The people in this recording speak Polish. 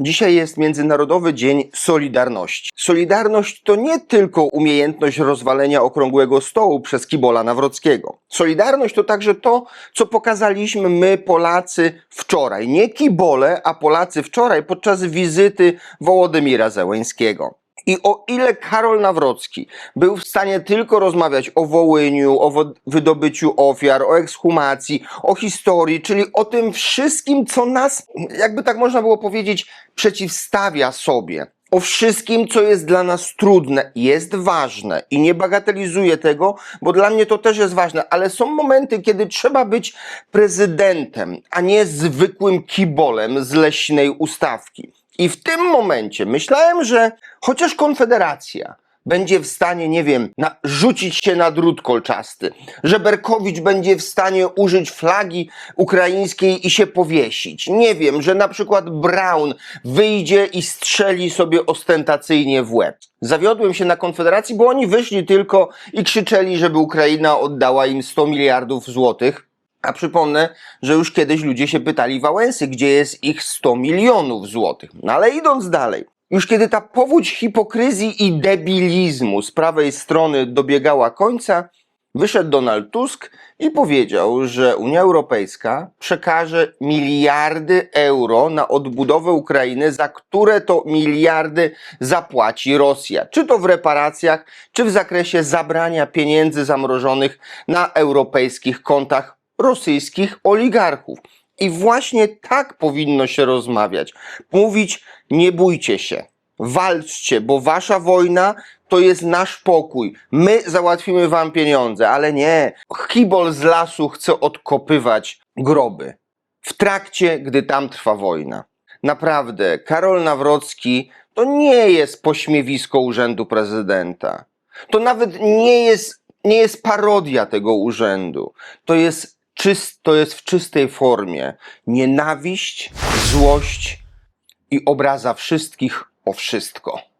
Dzisiaj jest Międzynarodowy Dzień Solidarności. Solidarność to nie tylko umiejętność rozwalenia okrągłego stołu przez Kibola Nawrockiego. Solidarność to także to, co pokazaliśmy my, Polacy, wczoraj. Nie Kibole, a Polacy wczoraj podczas wizyty Wołodymira Zełęńskiego. I o ile Karol Nawrocki był w stanie tylko rozmawiać o Wołyniu, o wydobyciu ofiar, o ekshumacji, o historii, czyli o tym wszystkim, co nas, jakby tak można było powiedzieć, przeciwstawia sobie. O wszystkim, co jest dla nas trudne, jest ważne i nie bagatelizuję tego, bo dla mnie to też jest ważne, ale są momenty, kiedy trzeba być prezydentem, a nie zwykłym kibolem z leśnej ustawki. I w tym momencie myślałem, że chociaż Konfederacja będzie w stanie, nie wiem, na, rzucić się na drut kolczasty, że Berkowicz będzie w stanie użyć flagi ukraińskiej i się powiesić. Nie wiem, że na przykład Brown wyjdzie i strzeli sobie ostentacyjnie w łeb. Zawiodłem się na Konfederacji, bo oni wyszli tylko i krzyczeli, żeby Ukraina oddała im 100 miliardów złotych. A przypomnę, że już kiedyś ludzie się pytali Wałęsy, gdzie jest ich 100 milionów złotych. No ale idąc dalej, już kiedy ta powódź hipokryzji i debilizmu z prawej strony dobiegała końca, wyszedł Donald Tusk i powiedział, że Unia Europejska przekaże miliardy euro na odbudowę Ukrainy, za które to miliardy zapłaci Rosja. Czy to w reparacjach, czy w zakresie zabrania pieniędzy zamrożonych na europejskich kontach rosyjskich oligarchów. I właśnie tak powinno się rozmawiać. Mówić, nie bójcie się, walczcie, bo wasza wojna to jest nasz pokój. My załatwimy wam pieniądze, ale nie. Kibol z lasu chce odkopywać groby. W trakcie, gdy tam trwa wojna. Naprawdę, Karol Nawrocki to nie jest pośmiewisko urzędu prezydenta. To nawet nie jest, nie jest parodia tego urzędu. To jest, czyst, to jest w czystej formie nienawiść, złość i obraza wszystkich o wszystko.